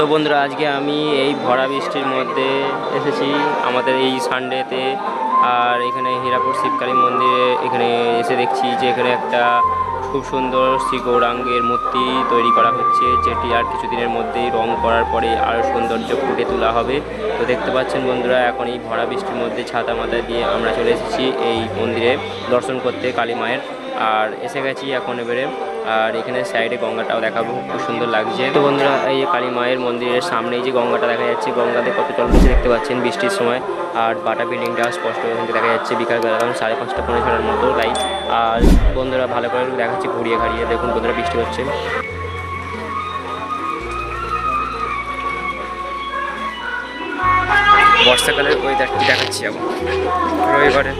তো বন্ধুরা, আজকে আমি এই ভরা বৃষ্টির মধ্যে এসেছি আমাদের এই সানডেতে আর এখানে হীরাপুর শিবকালী মন্দিরে এখানে এসে দেখছি যে এখানে একটা খুব সুন্দর শ্রী গৌরাঙ্গের মূর্তি তৈরি করা হচ্ছে, যেটি আর কিছুদিনের মধ্যেই রং করার পরে আরও সৌন্দর্য ফুটে তোলা হবে। তো দেখতে পাচ্ছেন বন্ধুরা, এখন এই ভরা বৃষ্টির মধ্যে ছাতা মাথা দিয়ে আমরা চলে এসেছি এই মন্দিরে দর্শন করতে কালী মায়ের। আর এসে গেছি এখন এবারে আর এখানে সাইডে গঙ্গাটাও দেখাবো, খুব সুন্দর লাগছে। তো বন্ধুরা, এই যে কালী মায়ের মন্দিরের সামনেই যে গঙ্গাটা দেখা যাচ্ছে, গঙ্গাতে কত জল দেখতে পাচ্ছেন বৃষ্টির সময়। আর বাটা বিল্ডিংটা স্পষ্ট এখান দেখা যাচ্ছে বিকালবেলা এখন সাড়ে পাঁচটা পনেরো ছটার মতো লাইট আর বন্ধুরা, ভালো করে দেখাচ্ছি ঘুরিয়ে ঘাড়িয়ে দেখুন বন্ধুরা বৃষ্টি হচ্ছে। বর্ষাকালের ওয়েদারটি দেখাচ্ছি এখন রবিবারে।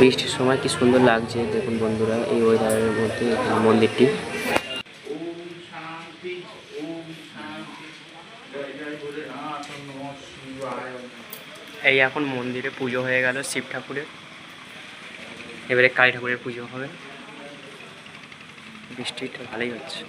বৃষ্টির সময় কি সুন্দর লাগছে? দেখুন বন্ধুরা, এই ওয়েদারের মধ্যে মন্দিরটি। এই এখন মন্দিরে পুজো হয়ে গেল শিব ঠাকুরের। এবারে কালী ঠাকুরের পুজো হবে। বৃষ্টিটা ভালোই হচ্ছে।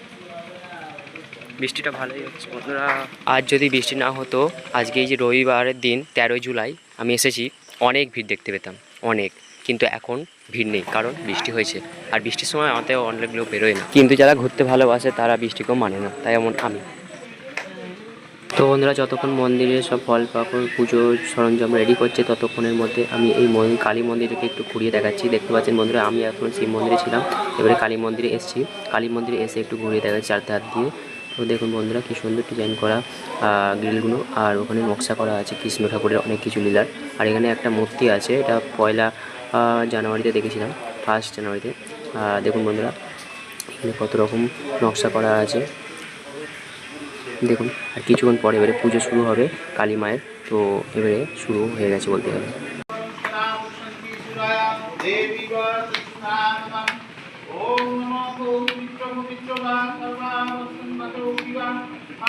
বৃষ্টিটা ভালোই হচ্ছে। বন্ধুরা, আজ যদি বৃষ্টি না হতো, আজকে এই যে রবিবারের দিন, তেরোই জুলাই, আমি এসেছি অনেক ভিড় দেখতে পেতাম অনেক। কিন্তু এখন ভিড় নেই কারণ বৃষ্টি হয়েছে। আর বৃষ্টির সময় আমাদের অনেক লোক বেরোয় না। কিন্তু যারা ঘুরতে ভালোবাসে তারা বৃষ্টি বৃষ্টিকেও মানে না তাই এমন আমি। তো বন্ধুরা যতক্ষণ মন্দিরে সব ফল পাকড় পুজোর সরঞ্জাম রেডি করছে ততক্ষণের মধ্যে আমি এই মন্দির কালী মন্দিরকে একটু ঘুরিয়ে দেখাচ্ছি। দেখতে পাচ্ছেন বন্ধুরা আমি এখন শিব মন্দিরে ছিলাম। এবারে কালী মন্দিরে এসেছি। কালী মন্দিরে এসে একটু ঘুরিয়ে দেখাচ্ছি চারটে হাত দিয়ে। তো দেখুন বন্ধুরা, কী সুন্দর ডিজাইন করা গ্রিলগুলো আর ওখানে নকশা করা আছে কৃষ্ণ ঠাকুরের অনেক কিছু লীলার। আর এখানে একটা মূর্তি আছে, এটা পয়লা জানুয়ারিতে দেখেছিলাম ফার্স্ট জানুয়ারিতে। দেখুন বন্ধুরা, এখানে কত রকম নকশা করা আছে। দেখুন, আর কিছুক্ষণ পরে এবারে পুজো শুরু হবে কালী মায়ের। তো এবারে শুরু হয়ে গেছে বলতে গেলে।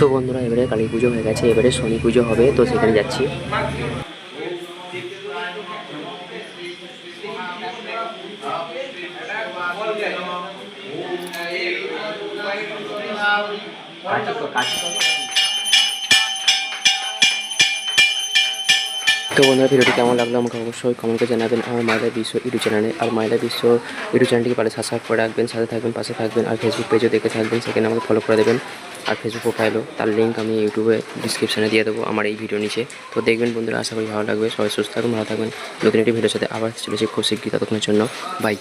তো বন্ধুরা, এবারে কালী পুজো হয়ে গেছে, এবারে শনি পুজো হবে, তো সেখানে যাচ্ছি। তো বন্ধুরা, ভিডিওটি কেমন লাগল আমাকে অবশ্যই কমেন্ট জানাবেন। আমার মাইলা বিশ্ব ইউটিউব চ্যানেলে, আর মাইলা বিশ্ব ইউটিউব চ্যানেলটিকে পারে সাবস্ক্রাইব করে রাখবেন, সাথে থাকবেন, পাশে থাকবেন, আর ফেসবুক পেজও দেখে থাকবেন, সেখানে আমাকে ফলো করে দেবেন। আর ফেসবুক প্রোফাইলও তার লিঙ্ক আমি ইউটিউবে ডিসক্রিপশানে দিয়ে দেবো আমার এই ভিডিও নিচে। তো দেখবেন বন্ধুরা, আশা করি ভালো লাগবে। সবাই সুস্থ থাকুন, ভালো থাকবেন। নতুন একটি ভিডিওর সাথে আবার চলেছি খুব শীঘ্রই ততক্ষণের জন্য বাই